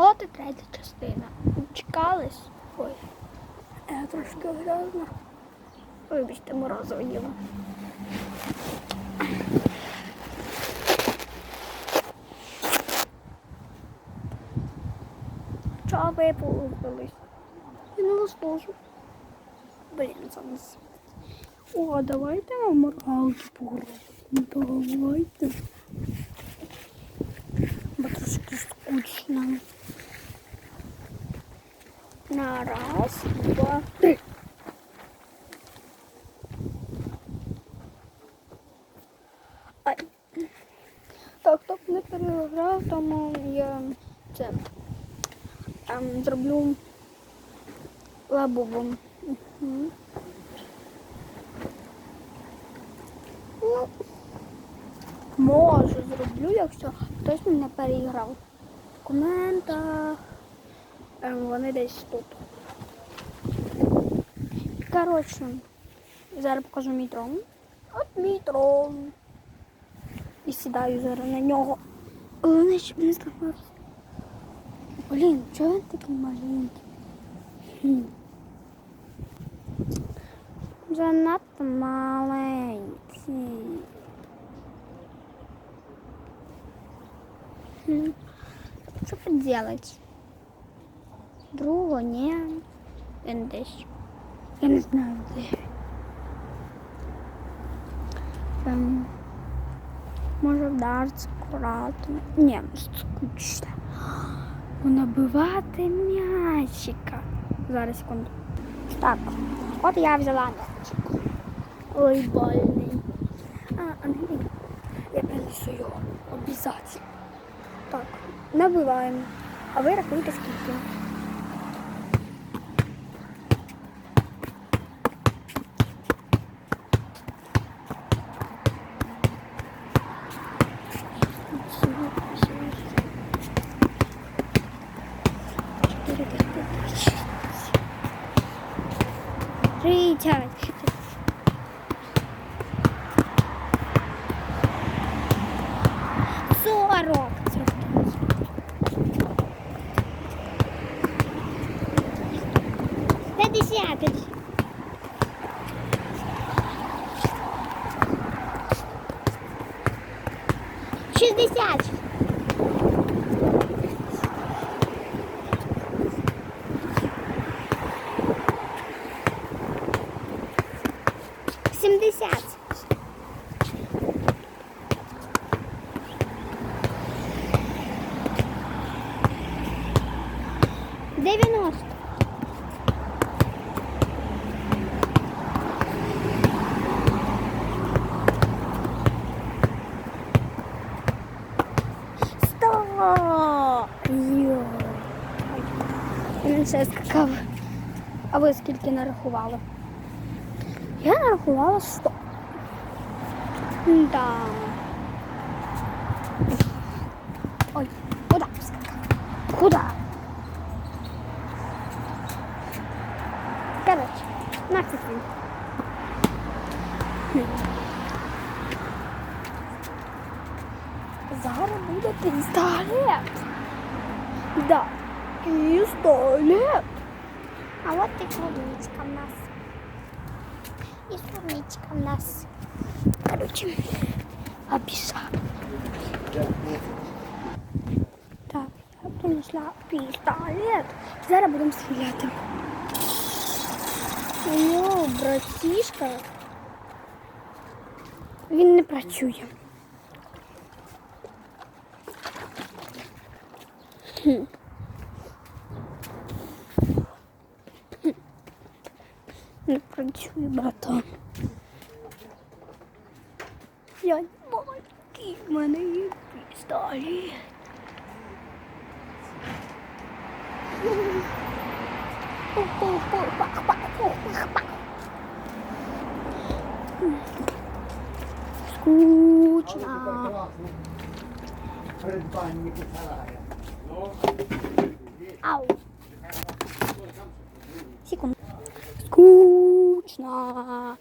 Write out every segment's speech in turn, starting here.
От і третя частина. Чекались? Ой, я трошки грязна. Вибачте, морозиво їла. Чого ви полупились? Я не заслужу. Блін, зараз. О, давайте вам моргалки пограємо. Давайте. Скучно. На раз, два, три. Ай. Так, так, не переграв, тому я це ем, зроблю лабубом. Угу. Ну, може зроблю, якщо хтось мене переіграв. В коментах. Ем, вони десь тут. Коротше, зараз покажу мій трон. От мій трон. І сідаю зараз на нього. Головне, щоб не зламався. Блін, чого він такий маленький? Занадто маленький. Хм. Що поделать? Другого ні. Він десь. Я не знаю де. Ем, може в дартс грати. Ні, скучно. Набивати м'ячика. Зараз секунду. Так, от я взяла м'ячик. Ой, больний. А, Андрій, я принесу його. Обязательно. Так, набиваємо. А ви рахуйте скільки. Чотири, п'ять, Пятьдесят. Шестьдесят. Сімдесят. Ще скакав. А ви скільки нарахували? Я нарахувала 100. Да. Ой, куда скакав? Куда? Короче, нафиг він. Хм. Зараз буде пістолет. Да, пістолет. От клубничка в нас. И сумничка у нас. Короче, обещала. Так, я принесла пістолет. Зараз будемо стріляти. О, братішка. Він не працює. Хм. Не братан. Я маленький, в мене є пістолет. Скучно. Ау. Секунду. Скучно.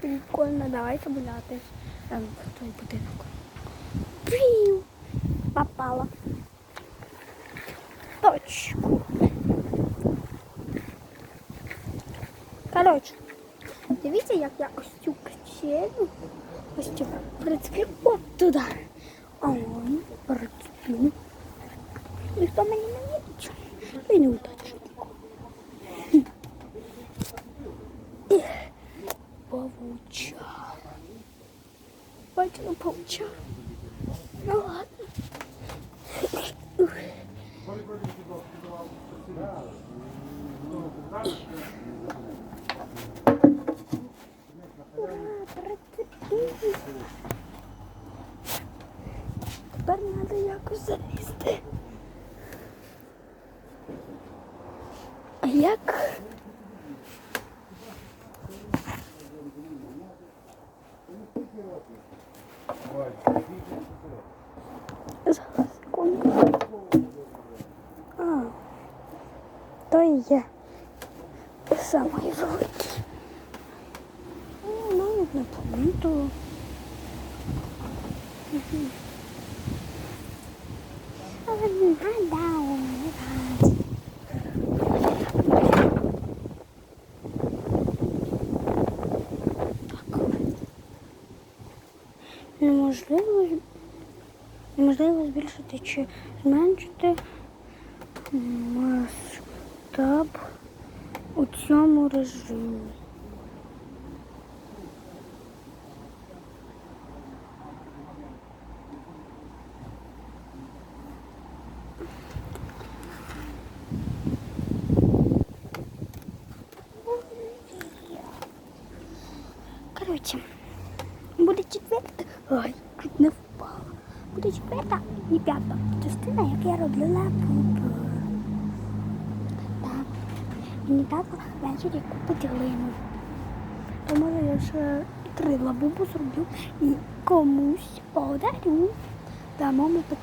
Прикольно. давайте гуляти. Ем, в той будинок. Пів! Попала. Точку. Коротше, дивіться, як я ось цю качелю, ось цю от туди. А он прицеплю. Ніхто мені не вірить. І не секунду. А, то і є самий великий. Ну, навіть не помітила. Але не гадала, збільшити чи зменшити масштаб у цьому режимі. Короче, буде четверта. Ой, чуть не впала. Буде четверта і п'ята частина, як я робила пупу. Так. Мені тато ввечері купить глину. То може я ще три лабубу зроблю і комусь подарю. Дамо маму Да.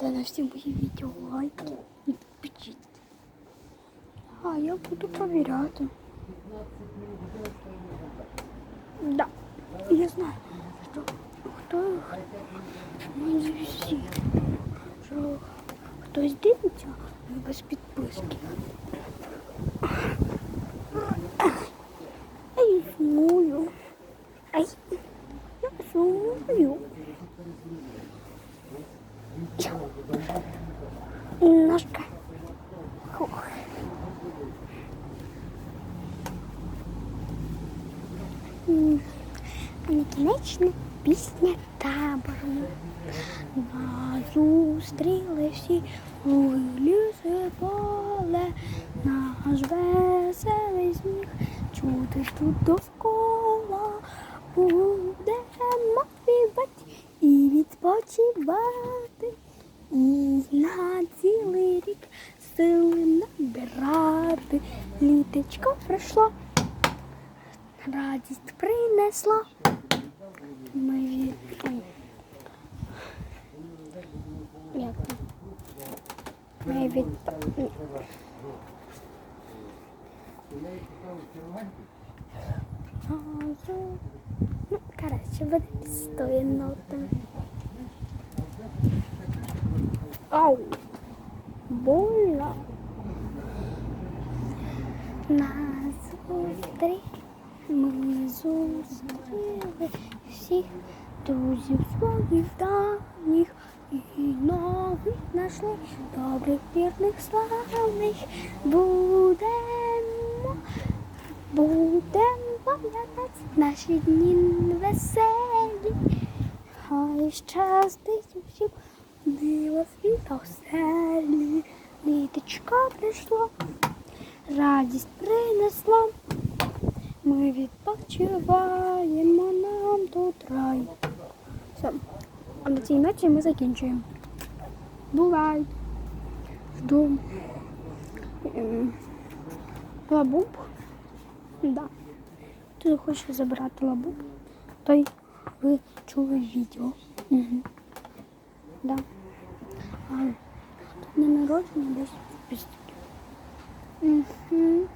Ставте на всі мої відео лайки і підпишіть. А я буду провіряти. Да. Я знаю, що хто не всі, що хтось дивиться без підписки. А я сумую. Ай, я сумую. Немножко. Фух. Накінечна пісня табору. Назустріли всі у лісе поле, наш веселий сміх, чути тут довкола, будемо співати і відпочивати, і на цілий рік сили набирати. Літечко прийшло, радість принесла. Ми. Як? Ми від... Ну, коротше, буде з тої ноти. Больно. Нас зустріли, ми зустріли всіх друзів своїх давніх і нових знайшли добрих вірних славних. Будемо, будемо пам'ятати наші дні веселі. Хай щастить усім диво світ оселі. Літочка прийшло, радість принесла. Ми відпочиваємо нам тут рай. Все. А на цій ночі ми закінчуємо. Бувай. Жду. Ем, Лабуб. Да. Хто хоче забирати лабуб, той ви чули відео. Угу. Да. А, тут не народження десь в пістки. Угу.